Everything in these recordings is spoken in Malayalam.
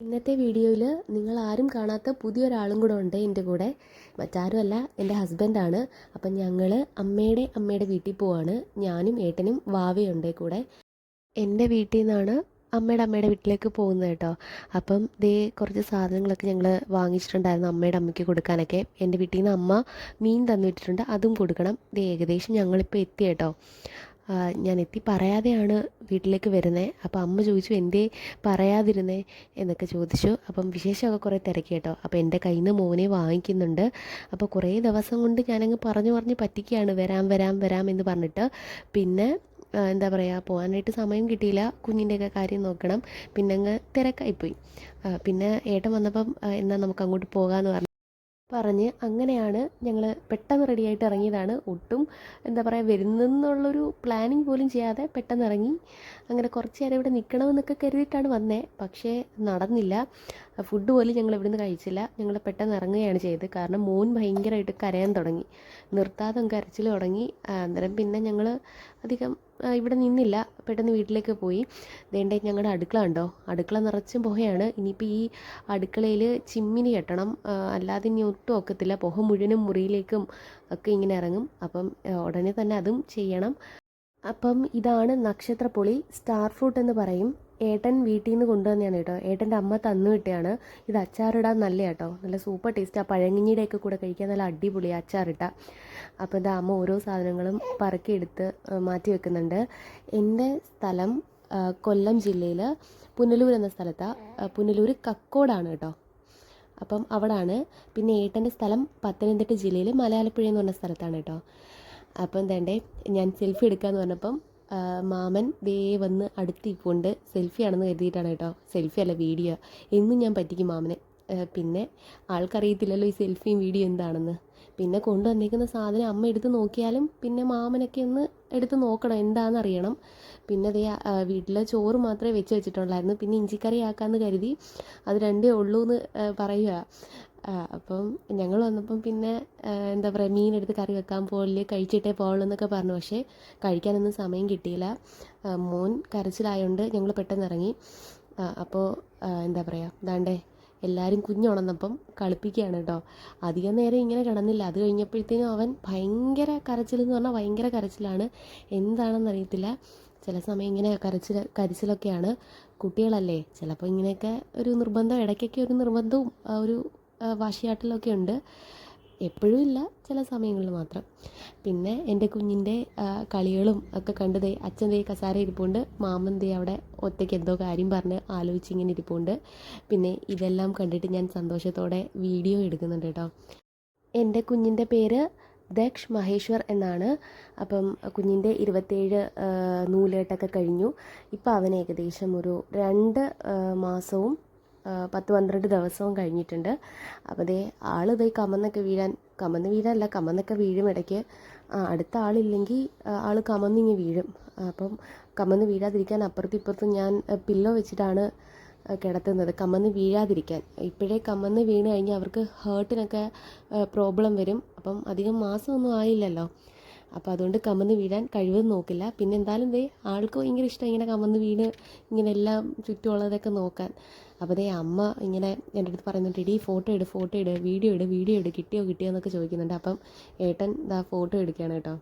ഇന്നത്തെ വീഡിയോയിൽ നിങ്ങൾ ആരും കാണാത്ത പുതിയൊരാളും കൂടെ ഉണ്ട് എന്റെ കൂടെ. മറ്റാരുമല്ല എന്റെ ഹസ്ബൻഡാണ് അപ്പം ഞങ്ങൾ അമ്മയുടെ അമ്മയുടെ വീട്ടിൽ പോവാണ്. ഞാനും ഏട്ടനും വാവയുണ്ട് കൂടെ. എന്റെ വീട്ടിൽ നിന്നാണ് അമ്മയുടെ അമ്മയുടെ വീട്ടിലേക്ക് പോകുന്നത് കേട്ടോ. അപ്പം ദേ കുറച്ച് സാധനങ്ങളൊക്കെ ഞങ്ങൾ വാങ്ങിച്ചിട്ടുണ്ടായിരുന്നു അമ്മയുടെ അമ്മയ്ക്ക് കൊടുക്കാനൊക്കെ. എന്റെ വീട്ടിൽ നിന്ന് അമ്മ മീൻ തന്നിട്ടുണ്ട് അതും കൊടുക്കണം. ദേ ഏകദേശം ഞങ്ങളിപ്പോൾ എത്തി കേട്ടോ. ഞാൻ എത്തി പറയാതെയാണ് വീട്ടിലേക്ക് വരുന്നത് അപ്പോൾ അമ്മ ചോദിച്ചു എന്തേ പറയാതിരുന്നേ? എന്നൊക്കെ ചോദിച്ചു. അപ്പം വിശേഷമൊക്കെ കുറേ തിരക്കി കേട്ടോ. അപ്പോൾ എന്റെ കയ്യിൽ നിന്ന് മോനെ വാങ്ങിക്കുന്നുണ്ട്. അപ്പോൾ കുറേ ദിവസം കൊണ്ട് ഞാനങ്ങ് പറഞ്ഞു പറഞ്ഞ് പറ്റിക്കുകയാണ്. വരാം വരാം വരാം എന്ന് പറഞ്ഞിട്ട്. പിന്നെ എന്താ പറയുക പോകാനായിട്ട് സമയം കിട്ടിയില്ല. കുഞ്ഞിന്റെയൊക്കെ കാര്യം നോക്കണം. പിന്നെ അങ്ങ് തിരക്കായിപ്പോയി പിന്നെ ഏട്ടൻ വന്നപ്പം എന്നാൽ നമുക്ക് അങ്ങോട്ട് പോകാമെന്ന് പറഞ്ഞു. പറഞ്ഞ് അങ്ങനെയാണ് ഞങ്ങൾ പെട്ടെന്ന് റെഡിയായിട്ട് ഇറങ്ങിയതാണ്. ഒട്ടും എന്താ പറയുക വരുന്നെന്നുള്ളൊരു പ്ലാനിങ് പോലും ചെയ്യാതെ പെട്ടെന്ന് ഇറങ്ങി. അങ്ങനെ കുറച്ച് നേരം ഇവിടെ നിൽക്കണമെന്നൊക്കെ കരുതിയിട്ടാണ് വന്നേ. പക്ഷേ നടന്നില്ല. ഫുഡ് പോലും ഞങ്ങൾ ഇവിടുന്ന് കഴിച്ചില്ല. ഞങ്ങൾ പെട്ടെന്ന് ഇറങ്ങുകയാണ് ചെയ്തത്. കാരണം മോൻ ഭയങ്കരമായിട്ട് കരയാൻ തുടങ്ങി. നിർത്താതെ കരച്ചിൽ തുടങ്ങി. അന്നേരം പിന്നെ ഞങ്ങൾ അധികം ഇവിടെ നിന്നില്ല. പെട്ടെന്ന് വീട്ടിലേക്ക് പോയി. ദേണ്ടേ ഞങ്ങളുടെ അടുക്കള ഉണ്ടോ അടുക്കള നിറച്ചും പുകയാണ്. ഇനിയിപ്പോൾ ഈ അടുക്കളയിൽ ചിമ്മിനി കെട്ടണം. അല്ലാതെ ഇനി ഒട്ടും ഒക്കത്തില്ല. പുക മുഴുവനും മുറിയിലേക്കും ഒക്കെ ഇങ്ങനെ ഇറങ്ങും. അപ്പം ഉടനെ തന്നെ അതും ചെയ്യണം. അപ്പം ഇതാണ് നക്ഷത്രപ്പൊളി സ്റ്റാർ ഫ്രൂട്ട് എന്ന് പറയും. ഏട്ടൻ വീട്ടിൽ നിന്ന് കൊണ്ടുവന്നതാണ് കേട്ടോ. ഏട്ടന്റെ അമ്മ തന്നു കിട്ടിയാണ് ഇത് അച്ചാറിടാൻ നല്ല കേട്ടോ. നല്ല സൂപ്പർ ടേസ്റ്റ്. ആ പഴങ്ങിഞ്ഞിയുടെയൊക്കെ കൂടെ കഴിക്കാൻ നല്ല അടിപൊളി അച്ചാറിട്ട. അപ്പോൾ ഇത് അമ്മ ഓരോ സാധനങ്ങളും പറക്കിയെടുത്ത് മാറ്റി വെക്കുന്നുണ്ട്. എന്റെ സ്ഥലം കൊല്ലം ജില്ലയിൽ പുനലൂർ എന്ന സ്ഥലത്താണ് പുനലൂർ കക്കോടാണ് കേട്ടോ. അപ്പം അവിടാണ്. പിന്നെ ഏട്ടന്റെ സ്ഥലം പത്തനംതിട്ട ജില്ലയിൽ മലയാളപ്പുഴ എന്ന് പറഞ്ഞ സ്ഥലത്താണ് കേട്ടോ. അപ്പം എന്താണ്ടേ ഞാൻ സെൽഫി എടുക്കാമെന്ന് പറഞ്ഞപ്പം മാമൻ ദേ വന്ന് അടുത്തിപ്പോണ്ട് സെൽഫി ആണെന്ന് കരുതിയിട്ടാണ് കേട്ടോ. സെൽഫി അല്ല വീഡിയോ. എന്നും ഞാൻ പറ്റിക്കും മാമനെ. പിന്നെ ആൾക്കറിയത്തില്ലല്ലോ ഈ സെൽഫിയും വീഡിയോ എന്താണെന്ന്. പിന്നെ കൊണ്ടുവന്നേക്കുന്ന സാധനം അമ്മ എടുത്ത് നോക്കിയാലും പിന്നെ മാമനൊക്കെ ഒന്ന് എടുത്ത് നോക്കണം എന്താണെന്ന് അറിയണം പിന്നെ അതേ വീട്ടിലെ ചോറ് മാത്രമേ വെച്ച് വെച്ചിട്ടുള്ളായിരുന്നു. പിന്നെ ഇഞ്ചിക്കറി ആക്കാമെന്ന് കരുതി. അത് രണ്ടേ ഉള്ളൂ എന്ന് പറയുക അപ്പം ഞങ്ങൾ വന്നപ്പം പിന്നെ എന്താ പറയുക മീനെടുത്ത് കറി വെക്കാൻ പോകില്ല കഴിച്ചിട്ടേ പോകുള്ളൂ എന്നൊക്കെ പറഞ്ഞു. പക്ഷേ കഴിക്കാനൊന്നും സമയം കിട്ടിയില്ല. മോൻ കരച്ചിലായതുകൊണ്ട് ഞങ്ങൾ പെട്ടെന്ന് ഇറങ്ങി. അപ്പോൾ എന്താ പറയുക ദാണ്ടേ എല്ലാവരും കുഞ്ഞുണർന്നപ്പം കളിപ്പിക്കുകയാണ് കേട്ടോ അധികം നേരം ഇങ്ങനെ കിടന്നില്ല. അത് കഴിഞ്ഞപ്പോഴത്തേനും അവൻ ഭയങ്കര കരച്ചിലെന്ന് പറഞ്ഞാൽ ഭയങ്കര കരച്ചിലാണ്. എന്താണെന്ന് അറിയത്തില്ല. ചില സമയം ഇങ്ങനെ കരച്ചിൽ കരച്ചിലൊക്കെയാണ് കുട്ടികളല്ലേ. ചിലപ്പോൾ ഇങ്ങനെയൊക്കെ ഒരു നിർബന്ധം ഇടയ്ക്കൊക്കെ ഒരു നിർബന്ധവും ഒരു വാശിയാട്ടലൊക്കെ ഉണ്ട്. എപ്പോഴും ഇല്ല ചില സമയങ്ങളിൽ മാത്രം. പിന്നെ എന്റെ കുഞ്ഞിന്റെ കളികളും ഒക്കെ കണ്ട് ദേ അച്ഛൻ ദേ കസാര ഇരിപ്പുണ്ട്. മാമൻ ദേ അവിടെ ഒറ്റയ്ക്ക് എന്തോ കാര്യം പറഞ്ഞ് ആലോചിച്ച് ഇങ്ങനെ ഇരിപ്പുണ്ട്. പിന്നെ ഇതെല്ലാം കണ്ടിട്ട് ഞാൻ സന്തോഷത്തോടെ വീഡിയോ എടുക്കുന്നുണ്ട് കേട്ടോ. എന്റെ കുഞ്ഞിന്റെ പേര് ദക്ഷ് മഹേശ്വർ എന്നാണ്. അപ്പം കുഞ്ഞിന്റെ ഇരുപത്തേഴ് നൂലേട്ടൊക്കെ കഴിഞ്ഞു. ഇപ്പോൾ അവൻ ഏകദേശം ഒരു രണ്ട് മാസവും പത്ത് പന്ത്രണ്ട് ദിവസവും കഴിഞ്ഞിട്ടുണ്ട്. അപ്പോൾ ദേ ആൾ പോയി കമന്നൊക്കെ വീഴാൻ കമന്ന് വീഴാനല്ല കമന്നൊക്കെ വീഴും ഇടയ്ക്ക്. അടുത്ത ആളില്ലെങ്കിൽ ആൾ കമന്നിങ്ങ് വീഴും. അപ്പം കമന്ന് വീഴാതിരിക്കാൻ അപ്പുറത്തും ഇപ്പുറത്തും ഞാൻ പില്ലോ വെച്ചിട്ടാണ് കിടത്തുന്നത്. കമന്ന് വീഴാതിരിക്കാൻ. ഇപ്പോഴേ കമന്ന് വീണ് കഴിഞ്ഞാൽ അവർക്ക് ഹേർട്ടിനൊക്കെ പ്രോബ്ലം വരും. അപ്പം അധികം മാസമൊന്നും ആയില്ലല്ലോ. അപ്പോൾ അതുകൊണ്ട് കമന്ന് വീഴാൻ കഴിവ് നോക്കില്ല. പിന്നെ എന്തായാലും ദേ ആൾക്ക് ഭയങ്കര ഇഷ്ടം ഇങ്ങനെ കമന്ന് വീണ് ഇങ്ങനെ എല്ലാം ചുറ്റുമുള്ളതൊക്കെ നോക്കാൻ. അപ്പോൾ ദേ അമ്മ ഇങ്ങനെ എന്റെ അടുത്ത് പറയുന്നുണ്ട് ഇടീ ഫോട്ടോ ഇട് ഫോട്ടോ ഇട് വീഡിയോ ഇട് വീഡിയോ ഇട് കിട്ടിയോ കിട്ടിയോ എന്നൊക്കെ ചോദിക്കുന്നുണ്ട്. അപ്പം ഏട്ടൻ ദാ ഫോട്ടോ എടുക്കുകയാണ് കേട്ടോ.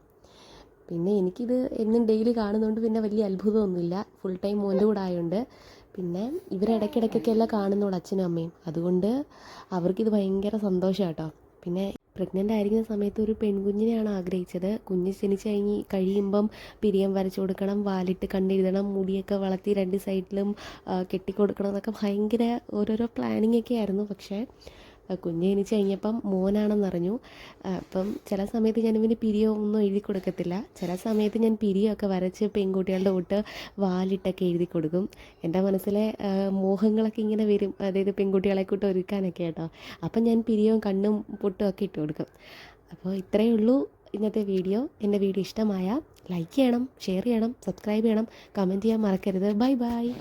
പിന്നെ എനിക്കിത് എന്നും ഡെയിലി കാണുന്നതുകൊണ്ട് പിന്നെ വലിയ അത്ഭുതമൊന്നുമില്ല. ഫുൾ ടൈം മോന്റെ കൂടെ ആയതുകൊണ്ട് പിന്നെ ഇവരിടയ്ക്കിടയ്ക്കൊക്കെ എല്ലാം കാണുന്നോളൂ അച്ഛനും അമ്മയും. അതുകൊണ്ട് അവർക്കിത് ഭയങ്കര സന്തോഷമാണ് കേട്ടോ. പിന്നെ പ്രഗ്നന്റ് ആയിരിക്കുന്ന സമയത്ത് ഒരു പെൺകുഞ്ഞിനെയാണ് ആഗ്രഹിച്ചത്. കുഞ്ഞ് ജനിച്ച് കഴിഞ്ഞ് കഴിയുമ്പം പിരിയം വരച്ചു കൊടുക്കണം വാലിട്ട് കണ്ടെഴുതണം മുടിയൊക്കെ വളർത്തി രണ്ട് സൈഡിലും കെട്ടിക്കൊടുക്കണം എന്നൊക്കെ ഭയങ്കര ഓരോരോ പ്ലാനിങ് ഒക്കെ ആയിരുന്നു. പക്ഷേ കുഞ്ഞ് ജനിച്ച് കഴിഞ്ഞപ്പം മോനാണെന്നറിഞ്ഞു അപ്പം ചില സമയത്ത് ഞാൻ ഇവന് പിരിയോ ഒന്നും എഴുതി കൊടുക്കത്തില്ല. ചില സമയത്ത് ഞാൻ പിരിയൊക്കെ വരച്ച് പെൺകുട്ടികളുടെ കൂട്ട് വാലിട്ടൊക്കെ എഴുതി കൊടുക്കും. എന്റെ മനസ്സിലെ മോഹങ്ങളൊക്കെ ഇങ്ങനെ വരും. അതായത് പെൺകുട്ടികളെ കൂട്ട് ഒരുക്കാനൊക്കെ കേട്ടോ. അപ്പം ഞാൻ പിരിയോ കണ്ണും പൊട്ടും ഒക്കെ ഇട്ട് കൊടുക്കും. അപ്പോൾ ഇത്രയേ ഉള്ളൂ ഇന്നത്തെ വീഡിയോ. എന്റെ വീഡിയോ ഇഷ്ടമായ ലൈക്ക് ചെയ്യണം ഷെയർ ചെയ്യണം സബ്സ്ക്രൈബ് ചെയ്യണം കമന്റ് ചെയ്യാൻ മറക്കരുത്. Bye bye.